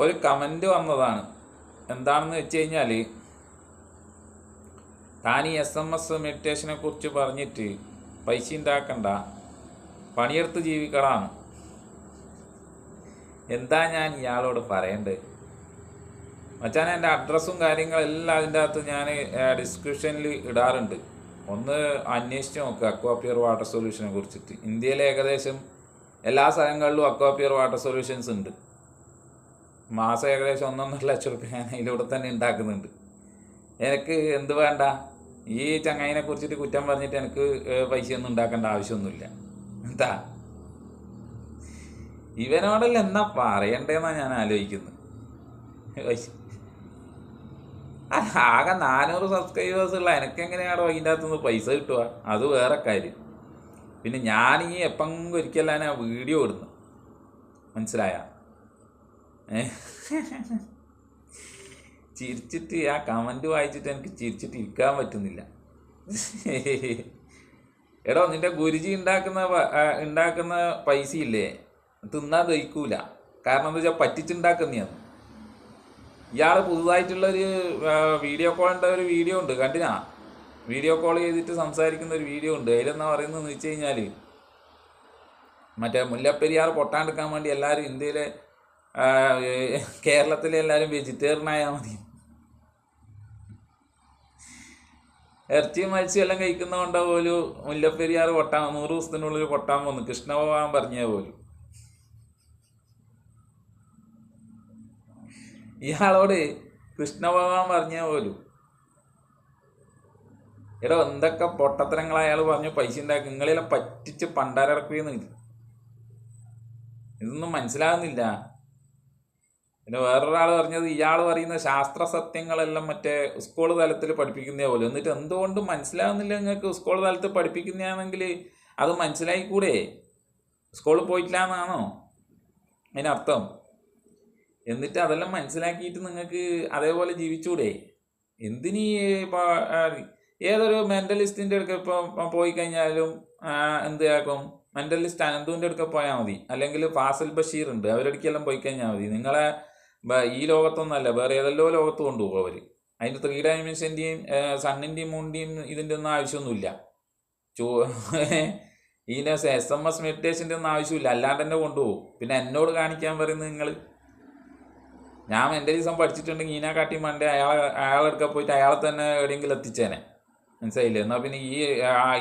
ഒരു കമന്റ് വന്നതാണ്. എന്താണെന്ന് വെച്ച് കഴിഞ്ഞാൽ താൻ ഈ എസ് എം എസ് മെഡിറ്റേഷനെ കുറിച്ച് പറഞ്ഞിട്ട് പൈസ ഉണ്ടാക്കണ്ട പണിയെടുത്ത് ജീവിക്കണമെന്ന് എന്താ ഞാൻ ഇയാളോട് പറയേണ്ടത് മച്ചാൻ എന്റെ അഡ്രസ്സും കാര്യങ്ങളെല്ലാം അതിന്റെ അകത്ത് ഞാൻ ഡിസ്ക്രിപ്ഷനിൽ ഇടാറുണ്ട്. ഒന്ന് അന്വേഷിച്ച് നോക്കുക അക്വാപ്യർ വാട്ടർ സൊല്യൂഷനെ കുറിച്ചിട്ട്. ഇന്ത്യയിൽ ഏകദേശം എല്ലാ സ്ഥലങ്ങളിലും അക്വാപ്യർ വാട്ടർ സൊല്യൂഷൻസ് ഉണ്ട്. മാസം ഏകദേശം ഒന്നൊന്നര ലക്ഷം റുപ്യ ഞാൻ അതിലൂടെ തന്നെ ഉണ്ടാക്കുന്നുണ്ട്. എനിക്ക് എന്ത് വേണ്ട? ഈ ചങ്ങായിനെ കുറിച്ചിട്ട് കുറ്റം പറഞ്ഞിട്ട് എനിക്ക് പൈസ ഒന്നും ഉണ്ടാക്കേണ്ട ആവശ്യമൊന്നുമില്ല. എന്താ? ഇവനോടല്ല എന്നാ പറയണ്ടേന്നാ ഞാൻ ആലോചിക്കുന്നത്. ആകെ നാനൂറ് സബ്സ്ക്രൈബേഴ്സ് ഉള്ള എനിക്ക് എങ്ങനെയാണോ അതിന്റെ അകത്തുനിന്ന് പൈസ കിട്ടുക? അത് വേറെ കാര്യം. പിന്നെ ഞാൻ ഈ എപ്പം ഒരിക്കലാണ് വീഡിയോ ഇടുന്നു മനസ്സിലായ? ചിരിച്ചിട്ട് ആ കമന്റ് വായിച്ചിട്ട് എനിക്ക് ചിരിച്ചിട്ട് ഇരിക്കാൻ പറ്റുന്നില്ല. എടോ നിന്റെ ഗുരുജി ഉണ്ടാക്കുന്ന ഉണ്ടാക്കുന്ന പൈസ ഇല്ലേ തിന്നാൻ ദഹിക്കൂല. കാരണം എന്താ വെച്ചാൽ പറ്റിച്ചുണ്ടാക്കുന്നതാണ് ഇയാൾ പുതുതായിട്ടുള്ളൊരു വീഡിയോ കോളിന്റെ ഒരു വീഡിയോ ഉണ്ട്. കണ്ടിനാ? വീഡിയോ കോൾ ചെയ്തിട്ട് സംസാരിക്കുന്ന ഒരു വീഡിയോ ഉണ്ട്. അതിലെന്നാ പറയുന്നതെന്ന് വെച്ച് കഴിഞ്ഞാൽ മറ്റേ മുല്ലപ്പെരിയാർ പൊട്ടാണ്ടെടുക്കാൻ വേണ്ടി എല്ലാവരും ഇന്ത്യയിലെ കേരളത്തിലെ എല്ലാവരും വെജിറ്റേറിയൻ ആയാൽ മതി. ഇറച്ചിയും മത്സ്യം എല്ലാം കഴിക്കുന്നതുകൊണ്ട് പോലും മുല്ലപ്പെരിയാർ പൊട്ടാൻ നൂറ് ദിവസത്തിനുള്ളിൽ പൊട്ടാൻ പോന്നു കൃഷ്ണഭഗവാൻ പറഞ്ഞ പോലും. ഇയാളോട് കൃഷ്ണഭഗവാൻ പറഞ്ഞ പോലും. എടോ എന്തൊക്കെ പൊട്ടത്തരങ്ങൾ അയാൾ പറഞ്ഞു. പൈസ ഉണ്ടാക്കി. നിങ്ങളെല്ലാം പറ്റിച്ച് പണ്ടാരടക്കുകയെന്ന് ഇതൊന്നും മനസ്സിലാകുന്നില്ല. പിന്നെ വേറൊരാൾ പറഞ്ഞത് ഇയാൾ പറയുന്ന ശാസ്ത്ര സത്യങ്ങളെല്ലാം മറ്റേ സ്കൂൾ തലത്തിൽ പഠിപ്പിക്കുന്ന പോലെ. എന്നിട്ട് എന്തുകൊണ്ട് മനസ്സിലാവുന്നില്ല നിങ്ങൾക്ക് സ്കൂൾ തലത്തിൽ പഠിപ്പിക്കുന്നതാണെങ്കിൽ അത് മനസ്സിലായിക്കൂടെ? സ്കൂളിൽ പോയിട്ടില്ല എന്നാണോ അതിനർത്ഥം. എന്നിട്ട് അതെല്ലാം മനസ്സിലാക്കിയിട്ട് നിങ്ങൾക്ക് അതേപോലെ ജീവിച്ചൂടെ? എന്തിനീ ഏതൊരു മെന്റലിസ്റ്റിന്റെ അടുക്ക ഇപ്പോൾ പോയി കഴിഞ്ഞാലും ആ, എന്ത് ആക്കും? മെന്റലിസ്റ്റ് അനന്തുവിന്റെ അടുക്ക പോയാൽ മതി. അല്ലെങ്കിൽ ഫാസിൽ ബഷീർ ഉണ്ട് അവരടുക്കെല്ലാം പോയി കഴിഞ്ഞാൽ മതി. നിങ്ങളെ ഈ ലോകത്തൊന്നല്ല വേറെ ഏതെല്ലോ ലോകത്ത് കൊണ്ടുപോകും അവർ അതിന്റെ ത്രീ ഡയമെൻഷന്റെയും സണ്ണിന്റെയും മൂണിന്റെയും ഇതിന്റെ ഒന്നും ആവശ്യമൊന്നുമില്ല. ചോ ഇതിന്റെ എസ് എം എസ് മെഡിറ്റേഷന്റെ ഒന്നും ആവശ്യമില്ല. അല്ലാണ്ട് തന്നെ കൊണ്ടുപോകും. പിന്നെ എന്നോട് കാണിക്കാൻ പറയുന്നത് നിങ്ങൾ ഞാൻ മെന്റലിസം പഠിച്ചിട്ടുണ്ടെങ്കിൽ ഈനെ കാട്ടി മണ്ടേ അയാളെ അയാളെടുക്കാൻ പോയിട്ട് അയാളെ തന്നെ എവിടെയെങ്കിലും എത്തിച്ചേനെ. മനസ്സിലായില്ലേ? എന്നാൽ പിന്നെ ഈ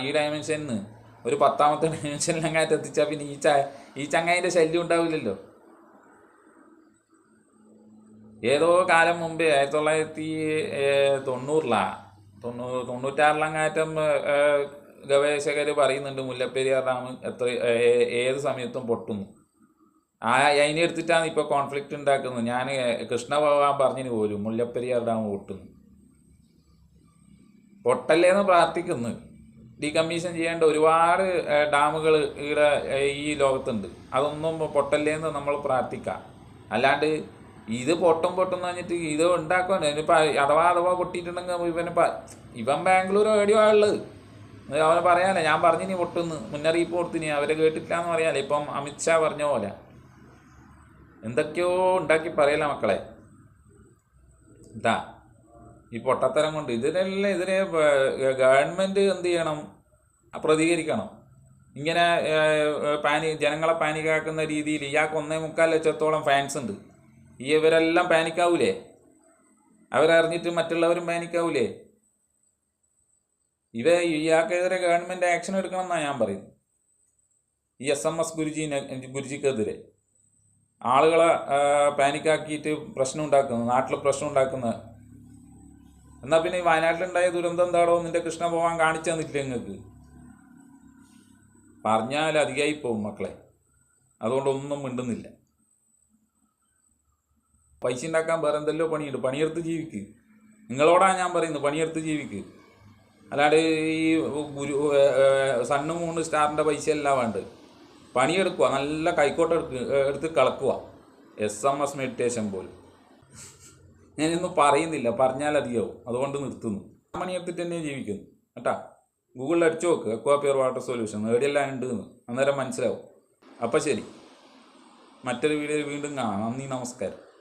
ഈ ഡയമെൻഷനിൽ നിന്ന് ഒരു പത്താമത്തെ ഡയമെൻഷനിലങ്ങായിട്ട് എത്തിച്ചാൽ പിന്നെ ഈ ച ഈ ചങ്ങായിന്റെ ശല്യം ഉണ്ടാവില്ലല്ലോ. ഏതോ കാലം മുമ്പ് ആയിരത്തി തൊള്ളായിരത്തി തൊണ്ണൂറിലാണ് തൊണ്ണൂറിലാ തൊണ്ണൂറ് തൊണ്ണൂറ്റാറിലങ്ങാറ്റം ഗവേഷകർ പറയുന്നുണ്ട് മുല്ലപ്പെരിയാർ ഡാം എത്ര ഏത് സമയത്തും പൊട്ടുന്നു. ആ അതിനെ എടുത്തിട്ടാണ് ഇപ്പോൾ കോൺഫ്ലിക്റ്റ് ഉണ്ടാക്കുന്നത്. ഞാൻ കൃഷ്ണ ഭഗവാൻ പറഞ്ഞിന് പോലും മുല്ലപ്പെരിയാർ ഡാം പൊട്ടുന്നു. പൊട്ടല്ലേന്ന് പ്രാർത്ഥിക്കുന്നു. ഡീകമ്മീഷൻ ചെയ്യേണ്ട ഒരുപാട് ഡാമുകൾ ഇവിടെ ഈ ലോകത്തുണ്ട്. അതൊന്നും പൊട്ടല്ലേന്ന് നമ്മൾ പ്രാർത്ഥിക്കാം. അല്ലാണ്ട് ഇത് പൊട്ടും പൊട്ടും പറഞ്ഞിട്ട് ഇത് ഉണ്ടാക്കുവാണ്. ഇനിയിപ്പോൾ അഥവാ അഥവാ പൊട്ടിയിട്ടുണ്ടെങ്കിൽ ഇവന് ഇവൻ ബാംഗ്ലൂർ എവിടെയോ ആളുള്ളത് അവനെ പറയാനേ ഞാൻ പറഞ്ഞു നീ പൊട്ടുന്നു. മുന്നറിയിപ്പ് കൊടുത്തിനി. അവരെ കേട്ടിട്ടില്ല എന്ന് പറയാനേ ഇപ്പം അമിത്ഷാ പറഞ്ഞ പോലെ. എന്തൊക്കെയോ ഉണ്ടാക്കി പറയല മക്കളെ. ഇതാ. ഈ പൊട്ടത്തരം കൊണ്ട് ഇതിനെല്ലാം ഇതിനെ ഗവൺമെന്റ് എന്ത് ചെയ്യണം? പ്രതികരിക്കണം. ഇങ്ങനെ പാനി ജനങ്ങളെ പാനിക്കാക്കുന്ന രീതിയിൽ ഇയാൾക്ക് ഒന്നേ മുക്കാൽ ലക്ഷത്തോളം ഫാൻസ് ഉണ്ട്. ഈ ഇവരെല്ലാം പാനിക്കാവൂലേ? അവരറിഞ്ഞിട്ട് മറ്റുള്ളവരും പാനിക്കാവൂലേ? ഇവ ഇയാൾക്കെതിരെ ഗവൺമെന്റ് ആക്ഷൻ എടുക്കണം എന്നാണ് ഞാൻ പറയുന്നത്. ഈ എസ് എം എസ് ഗുരുജീനെ ഗുരുജിക്കെതിരെ ആളുകളെ പാനിക്കാക്കിയിട്ട് പ്രശ്നം ഉണ്ടാക്കുന്നു നാട്ടിൽ പ്രശ്നം ഉണ്ടാക്കുന്ന. എന്നാൽ പിന്നെ ഈ വയനാട്ടിലുണ്ടായ ദുരന്തം എന്താണോ നിന്റെ കൃഷ്ണ ഭഗവാൻ കാണിച്ചു തന്നിട്ടില്ല നിങ്ങൾക്ക് പറഞ്ഞാൽ അധികമായി പോകും മക്കളെ അതുകൊണ്ടൊന്നും മിണ്ടുന്നില്ല. പൈസ ഉണ്ടാക്കാൻ വേറെ എന്തെല്ലോ പണിയുണ്ട്. പണിയെടുത്ത് ജീവിക്ക്. നിങ്ങളോടാണ് ഞാൻ പറയുന്നത്. പണിയെടുത്ത് ജീവിക്ക്. അല്ലാണ്ട് ഈ ഗുരു സണ്ണ് മൂന്ന് സ്റ്റാറിന്റെ പൈസ അല്ല വേണ്ട പണിയെടുക്കുക. നല്ല കൈക്കോട്ട് എടുത്ത് കളക്കുക. എസ് എം എസ് മെഡിറ്റേഷൻ പോലും. ഞാനൊന്നും പറയുന്നില്ല. പറഞ്ഞാൽ അറിയാവും. അതുകൊണ്ട് നിർത്തുന്നു. പണിയെടുത്തിട്ട് തന്നെ ജീവിക്കുന്നു. കേട്ടാ? ഗൂഗിളിൽ അടിച്ചു നോക്ക്. അക്വാപിയർ വാട്ടർ സൊല്യൂഷൻ നേടിയെല്ലാം ഉണ്ട് എന്ന് അന്നേരം മനസ്സിലാവും. അപ്പം ശരി. മറ്റൊരു വീഡിയോയിൽ വീണ്ടും കാണാം. നന്ദി. നമസ്കാരം.